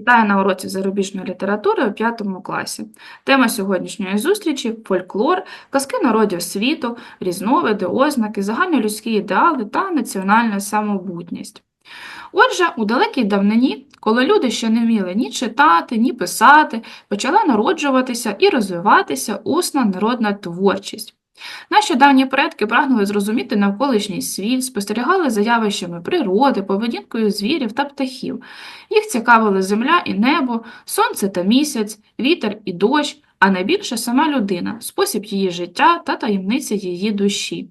Вітаю на уроці зарубіжної літератури у п'ятому класі. Тема сьогоднішньої зустрічі фольклор, казки народів світу, різновиди, ознаки, загальнолюдські ідеали та національна самобутність. Отже, у далекій давнині, коли люди ще не вміли ні читати, ні писати, почала народжуватися і розвиватися усна народна творчість. Наші давні предки прагнули зрозуміти навколишній світ, спостерігали за явищами природи, поведінкою звірів та птахів. Їх цікавили земля і небо, сонце та місяць, вітер і дощ, а найбільше сама людина, спосіб її життя та таємниця її душі.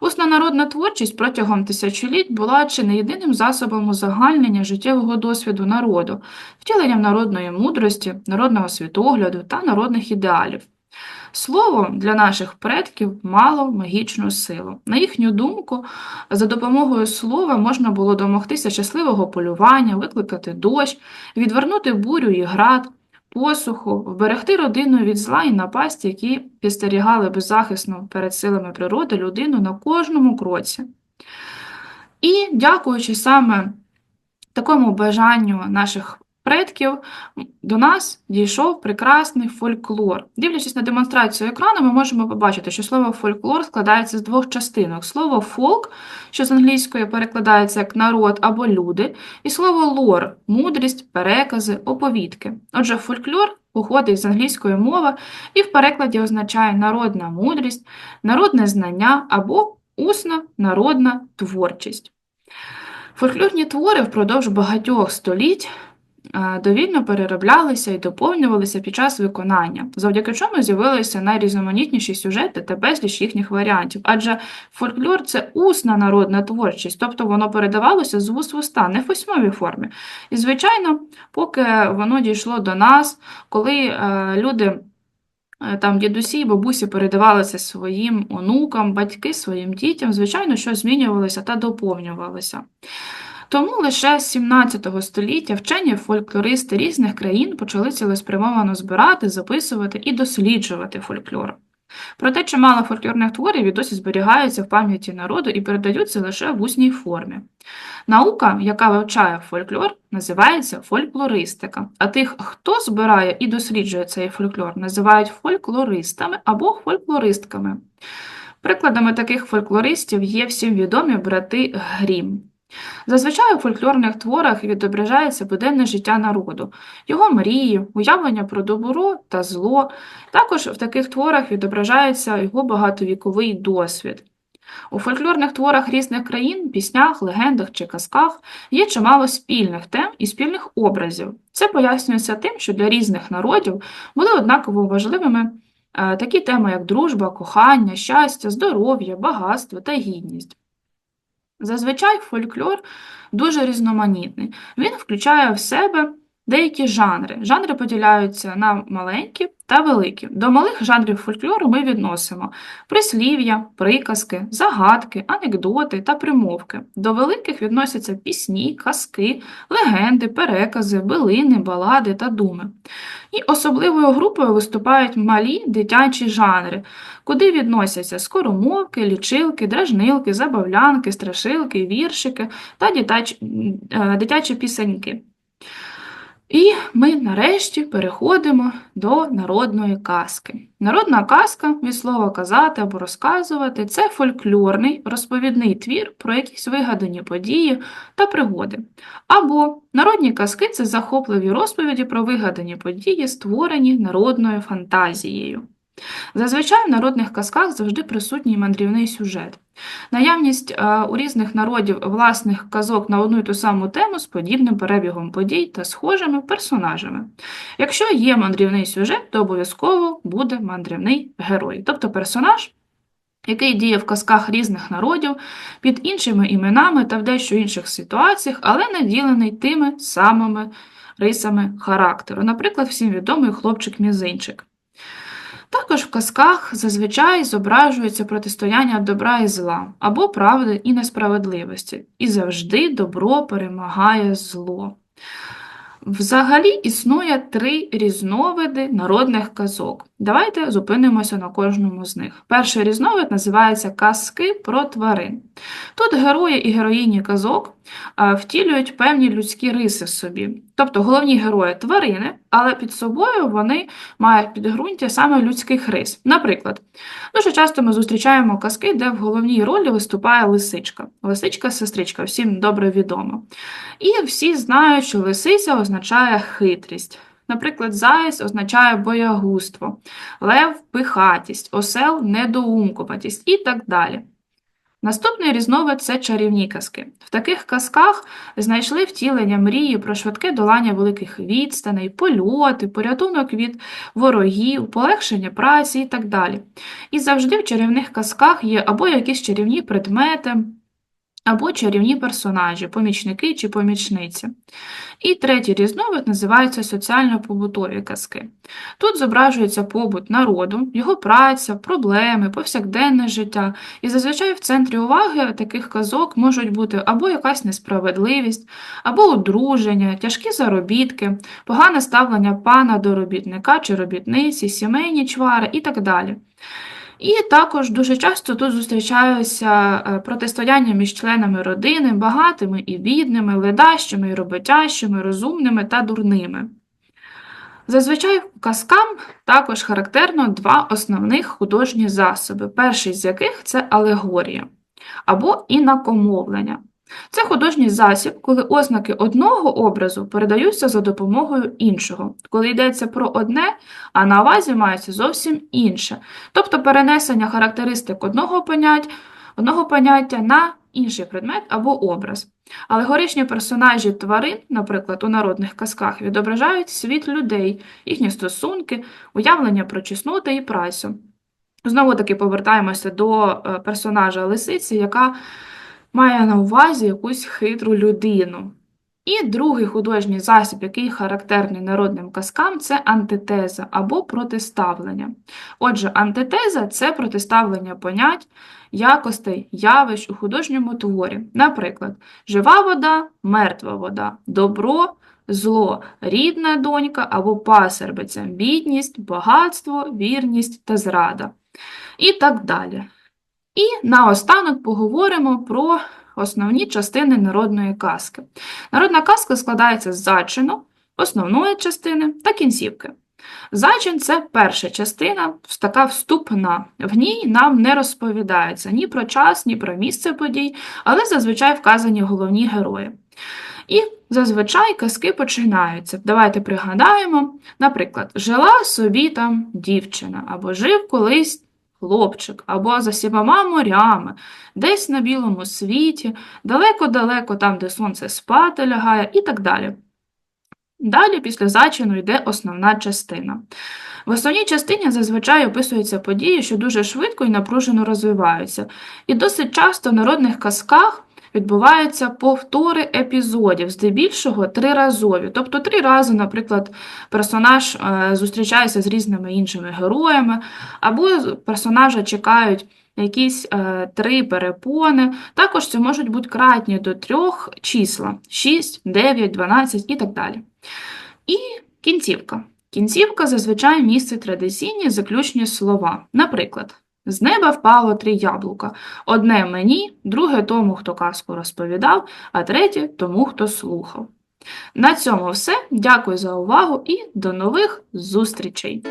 Усна народна творчість протягом тисячоліть була чи не єдиним засобом узагальнення життєвого досвіду народу, втіленням народної мудрості, народного світогляду та народних ідеалів. Слово для наших предків мало магічну силу. На їхню думку, за допомогою слова можна було домогтися щасливого полювання, викликати дощ, відвернути бурю і град, посуху, вберегти родину від зла і напасті, які підстерігали беззахисно перед силами природи людину на кожному кроці. І дякуючи саме такому бажанню наших предків до нас дійшов прекрасний фольклор. Дивлячись на демонстрацію екрану, ми можемо побачити, що слово фольклор складається з двох частинок: слово фолк, що з англійської перекладається як народ або люди, і слово лор мудрість, перекази, оповідки. Отже, фольклор походить з англійської мови і в перекладі означає народна мудрість, народне знання або усна народна творчість. Фольклорні твори впродовж багатьох століть довільно перероблялися і доповнювалися під час виконання, завдяки чому з'явилися найрізноманітніші сюжети та безліч їхніх варіантів. Адже фольклор це усна народна творчість, тобто воно передавалося з вуст в уста, не в письмовій формі. І, звичайно, поки воно дійшло до нас, коли е, люди. Е, там дідусі і бабусі передавали це своїм онукам, батьки своїм дітям, звичайно, що змінювалося та доповнювалося. Тому лише з 17 століття вчені фольклористи різних країн почали цілеспрямовано збирати, записувати і досліджувати фольклор. Проте чимало фольклорних творів і досі зберігаються в пам'яті народу і передаються лише в усній формі. Наука, яка вивчає фольклор, називається фольклористика, а тих, хто збирає і досліджує цей фольклор, називають фольклористами або фольклористками. Прикладами таких фольклористів є всім відомі брати Грім. Зазвичай у фольклорних творах відображається буденне життя народу, його мрії, уявлення про добро та зло. Також в таких творах відображається його багатовіковий досвід. У фольклорних творах різних країн, піснях, легендах чи казках є чимало спільних тем і спільних образів. Це пояснюється тим, що для різних народів були однаково важливими е, такі теми, як дружба, кохання, щастя, здоров'я, багатство та гідність. Зазвичай фольклор дуже різноманітний. Він включає в себе деякі жанри. Жанри поділяються на маленькі та великі. До малих жанрів фольклору ми відносимо прислів'я, приказки, загадки, анекдоти та примовки. До великих відносяться пісні, казки, легенди, перекази, билини, балади та думи. І особливою групою виступають малі дитячі жанри, куди відносяться скоромовки, лічилки, дражнилки, забавлянки, страшилки, віршики та дитячі, е, дитячі пісеньки. І ми нарешті переходимо до народної казки. Народна казка, від слова казати або розказувати, це фольклорний розповідний твір про якісь вигадані події та пригоди. Або народні казки це захопливі розповіді про вигадані події, створені народною фантазією. Зазвичай в народних казках завжди присутній мандрівний сюжет. Наявність е, у різних народів власних казок на одну й ту саму тему з подібним перебігом подій та схожими персонажами. Якщо є мандрівний сюжет, то обов'язково буде мандрівний герой, тобто персонаж, який діє в казках різних народів під іншими іменами та в дещо інших ситуаціях, але наділений тими самими рисами характеру. Наприклад, всім відомий хлопчик-мізинчик. Також в казках зазвичай зображується протистояння добра і зла, або правди і несправедливості, і завжди добро перемагає зло. Взагалі існує три різновиди народних казок. Давайте зупинимося на кожному з них. Перший різновид називається казки про тварин. Тут герої і героїні казок втілюють певні людські риси в собі. Тобто головні герої тварини, але під собою вони мають підґрунтя саме людських рис. Наприклад, дуже часто ми зустрічаємо казки, де в головній ролі виступає лисичка. Лисичка-сестричка, всім добре відома. І всі знають, що лисиця означає хитрість. Наприклад, заєць означає боягузтво, лев пихатість, осел недоумкуватість і так далі. Наступний різновид це чарівні казки. В таких казках знайшли втілення мрії про швидке долання великих відстаней, польоти, порятунок від ворогів, полегшення праці і так далі. І завжди в чарівних казках є або якісь чарівні предмети, або чарівні персонажі, помічники чи помічниці. І третій різновид називається соціально-побутові казки. Тут зображується побут народу, його праця, проблеми, повсякденне життя. І зазвичай в центрі уваги таких казок можуть бути або якась несправедливість, або одруження, тяжкі заробітки, погане ставлення пана до робітника чи робітниці, сімейні чвари і так далі. І також дуже часто тут зустрічаються е, протистояння між членами родини, багатими і бідними, ледащими і роботящими, розумними та дурними. Зазвичай казкам також характерно два основних художні засоби, перший з яких це алегорія або інакомовлення. Це художній засіб, коли ознаки одного образу передаються за допомогою іншого, коли йдеться про одне, а на увазі мається зовсім інше, тобто перенесення характеристик одного поняття, одного поняття на інший предмет або образ. Алегоричні персонажі тварин, наприклад, у народних казках, відображають світ людей, їхні стосунки, уявлення про чесноти і працю. Знову таки повертаємося до е, персонажа лисиці, яка має на увазі якусь хитру людину. І другий художній засіб, який характерний народним казкам, це антитеза або протиставлення. Отже, антитеза це протиставлення понять, якостей, явищ у художньому творі. Наприклад, жива вода, мертва вода, добро, зло, рідна донька або пасербиця, бідність, багатство, вірність та зрада. І так далі. І наостанок поговоримо про основні частини народної казки. Народна казка складається з зачину, основної частини та кінцівки. Зачин це перша частина, така вступна. В ній нам не розповідається ні про час, ні про місце подій, але зазвичай вказані головні герої. І зазвичай казки починаються. Давайте пригадаємо, наприклад, жила собі там дівчина, або жив колись хлопчик, або за сімома морями, десь на білому світі, далеко-далеко там, де сонце спати лягає, і так далі. Далі, після зачину, йде основна частина. В основній частині зазвичай описуються події, що дуже швидко і напружено розвиваються. І досить часто в народних казках відбуваються повтори епізодів, здебільшого триразові. Тобто три рази, наприклад, персонаж е, зустрічається з різними іншими героями, або персонажа чекають якісь е, три перепони. Також це можуть бути кратні до трьох числа 6, 9, 12 і так далі. І кінцівка. Кінцівка зазвичай містить традиційні заключні слова. Наприклад, з неба впало три яблука. Одне мені, друге тому, хто казку розповідав, а третє тому, хто слухав. На цьому все. Дякую за увагу і до нових зустрічей!